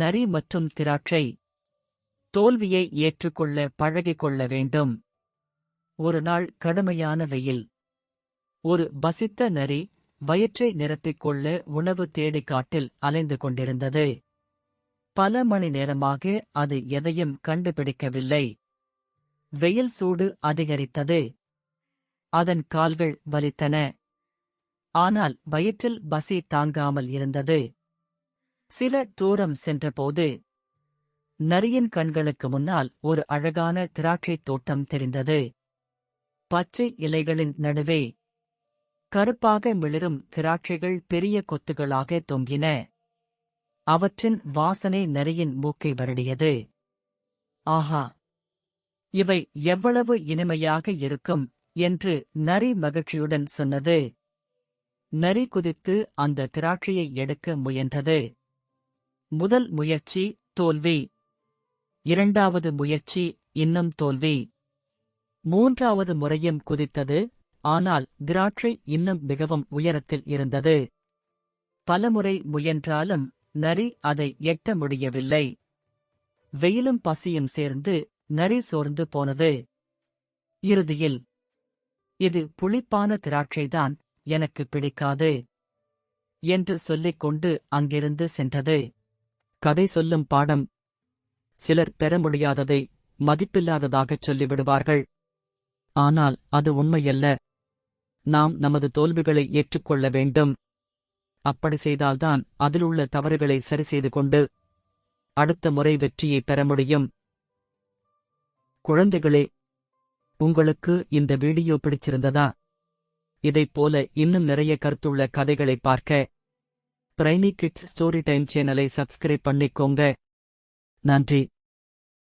நரி மற்றும் திராட்சை. தோல்வியை ஏற்றுக்கொள்ள பழகிக் கொள்ள வேண்டும். ஒரு நாள் கடுமையான வெயில். ஒரு பசித்த நரி வயிற்றை நிரப்பிக் கொள்ள உணவு தேடி காட்டில் அலைந்து கொண்டிருந்தது. பல மணி நேரமாக அது எதையும் கண்டுபிடிக்கவில்லை. வெயில் சூடு அதிகரித்தது. அதன் கால்கள் வலித்தன. ஆனால் வயிற்றில் பசி தாங்காமல் இருந்தது. சில தூரம் சென்றபோது நரியின் கண்களுக்கு முன்னால் ஒரு அழகான திராட்சைத் தோட்டம் தெரிந்தது. பச்சை இலைகளின் நடுவே கருப்பாக மிளிரும் திராட்சைகள் பெரிய கொத்துகளாக தொங்கின. அவற்றின் வாசனை நரியின் மூக்கை வருடியது. ஆஹா! இவை எவ்வளவு இனிமையாக இருக்கும் என்று நரி மகிழ்ச்சியுடன் சொன்னது. நரி குதித்து அந்த திராட்சையை எடுக்க முயன்றது. முதல் முயற்சி தோல்வி. இரண்டாவது முயற்சி இன்னும் தோல்வி. மூன்றாவது முறையும் குதித்தது ஆனால் திராட்சை இன்னும் மிகவும் உயரத்தில் இருந்தது. பலமுறை முயன்றாலும் நரி அதை எட்ட முடியவில்லை. வெயிலும் பசியும் சேர்ந்து நரி சோர்ந்து போனது. இறுதியில் இது புளிப்பான திராட்சைதான் எனக்கு பிடிக்காது என்று சொல்லிக் கொண்டு அங்கிருந்து சென்றது. கதை சொல்லும் பாடம். சிலர் பெற முடியாததை மதிப்பில்லாததாகச் சொல்லிவிடுவார்கள். ஆனால் அது உண்மையல்ல. நாம் நமது தோல்விகளை ஏற்றுக்கொள்ள வேண்டும். அப்படி செய்தால்தான் அதிலுள்ள தவறுகளை சரிசெய்து கொண்டு அடுத்த முறை வெற்றியை பெற முடியும். குழந்தைகளே உங்களுக்கு இந்த வீடியோ பிடிச்சிருந்ததா? இதைப் போல இன்னும் நிறைய கருத்துள்ள கதைகளை பார்க்க பிரைமி கிட்ஸ் ஸ்டோரி டைம் சேனலை சப்ஸ்கிரைப் பண்ணிக்கோங்க. நன்றி.